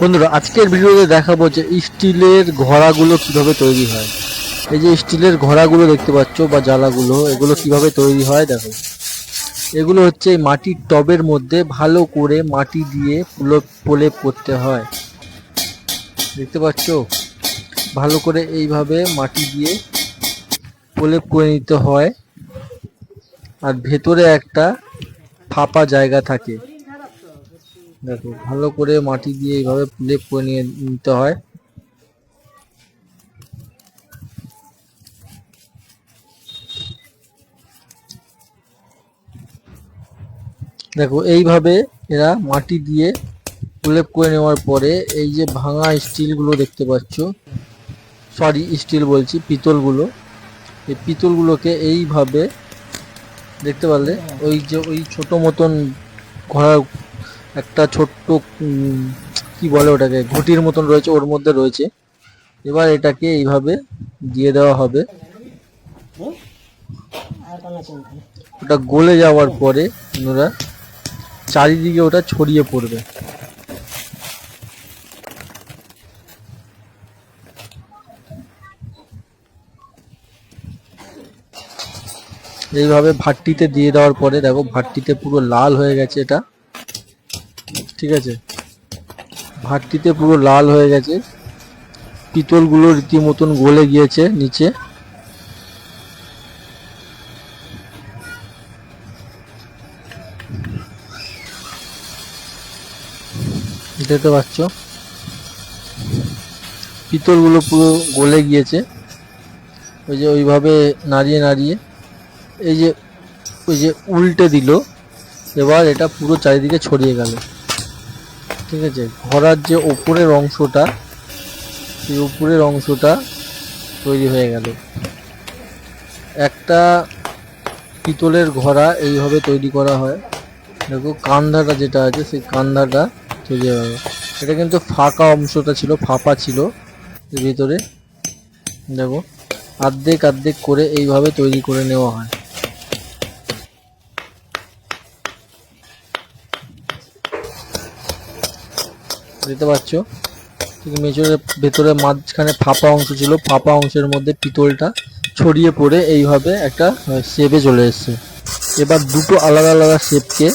বন্ধুরা, আজকের ভিডিওতে দেখাবো যে স্টিলের ঘোড়াগুলো কীভাবে তৈরি হয়। এই যে স্টিলের ঘোড়াগুলো দেখতে পাচ্ছ বা জ্বালাগুলো, এগুলো কীভাবে তৈরি হয় দেখো। এগুলো হচ্ছে এই মাটির টবের মধ্যে ভালো করে মাটি দিয়ে প্রলেপ প্রলেপ করতে হয়। দেখতে পাচ্ছ? ভালো করে এইভাবে মাটি দিয়ে প্রলেপ করে নিতে হয়। আর ভেতরে একটা ফাঁপা জায়গা থাকে। দেখো, ভালো করে মাটি দিয়ে এইভাবে লেপ করে নিয়ে নিতে হয়। দেখো, এইভাবে এরা মাটি দিয়ে প্রলেপ করে নেওয়ার পরে এই যে ভাঙা স্টিলগুলো দেখতে পাচ্ছ সরি স্টিল বলছি, পিতলগুলো, এই পিতলগুলোকে এইভাবে দেখতে পারলে ওই যে ওই ছোট মতন ঘোড়া একটা ছোট্ট কি বলে ওটাকে, ঘটির মতন রয়েছে, ওর মধ্যে রয়েছে। এবার এটাকে এইভাবে দিয়ে দেওয়া হবে। ওটা গলে যাওয়ার পরে ওরা চারিদিকে ওটা ছড়িয়ে পড়বে। এইভাবে ভাট্টিতে দিয়ে দেওয়ার পরে দেখো, ভাট্টিতে পুরো লাল হয়ে গেছে এটা। ঠিক আছে? ভাতটিতে পুরো লাল হয়ে গেছে। পিতলগুলো রীতিমতন গলে গিয়েছে নিচে। দেখতে পাচ্ছ? পিতলগুলো পুরো গলে গিয়েছে। ওই যে ওইভাবে নাড়িয়ে নাড়িয়ে। এই যে, ওই যে উল্টে দিল। এবার এটা পুরো চারিদিকে ছড়িয়ে গেল। ঠিক আছে? ঘোড়ার যে ওপরের অংশটা, সেই উপরের অংশটা তৈরি হয়ে গেল। একটা পিতলের ঘোড়া এইভাবে তৈরি করা হয়। দেখো, কান্ধাটা যেটা আছে, সেই কান্ধাটা তৈরি গেল। এটা কিন্তু ফাঁকা অংশটা ছিল, ফাঁপা ছিল ভিতরে। দেখো আর্ধেক আর্ধেক করে এইভাবে তৈরি করে নেওয়া হয়। দেখতে পাচ্ছ? মেজরের ভেতরে মাঝখানে ফাঁপা অংশ ছিল। ফাঁপা অংশের মধ্যে পিতলটা ছড়িয়ে পড়ে এইভাবে একটা শেপে চলে এসছে। এবার দুটো আলাদা আলাদা শেপকে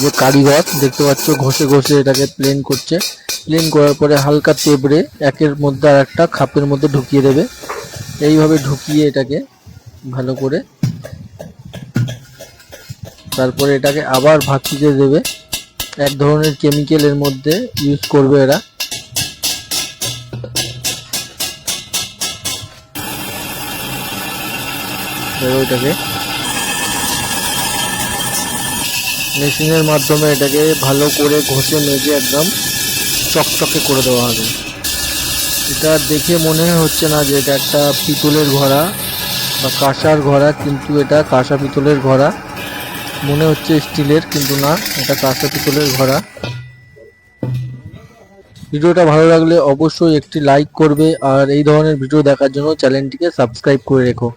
যে কারিগর দেখতে পাচ্ছ, ঘষে ঘষে এটাকে প্লেন করছে। প্লেন করার পরে হালকা তেবড়ে একের মধ্যে আর একটা খাপের মধ্যে ঢুকিয়ে দেবে। এইভাবে ঢুকিয়ে এটাকে ভালো করে তারপরে এটাকে আবার ভাতিতে দেবে। এক ধরনের কেমিক্যাল এর মধ্যে ইউজ করবে এরা। এটাকে মেশিনের মাধ্যমে এটাকে ভালো করে ঘষে মেজে একদম চকচকে করে দেওয়া হবে। এটা দেখে মনে হচ্ছে না যে এটা একটা পিতলের ঘোড়া বা কাঁসার ঘোড়া, কিন্তু এটা কাঁসা পিতলের ঘোড়া। মনে হচ্ছে স্টিলের, কিন্তু না, এটা কাঁচা পিতলের ঘোড়া। ভিডিওটা ভালো লাগলে অবশ্যই একটি লাইক করবে, আর এই ধরনের ভিডিও দেখার জন্য চ্যানেলটিকে সাবস্ক্রাইব করে রেখো।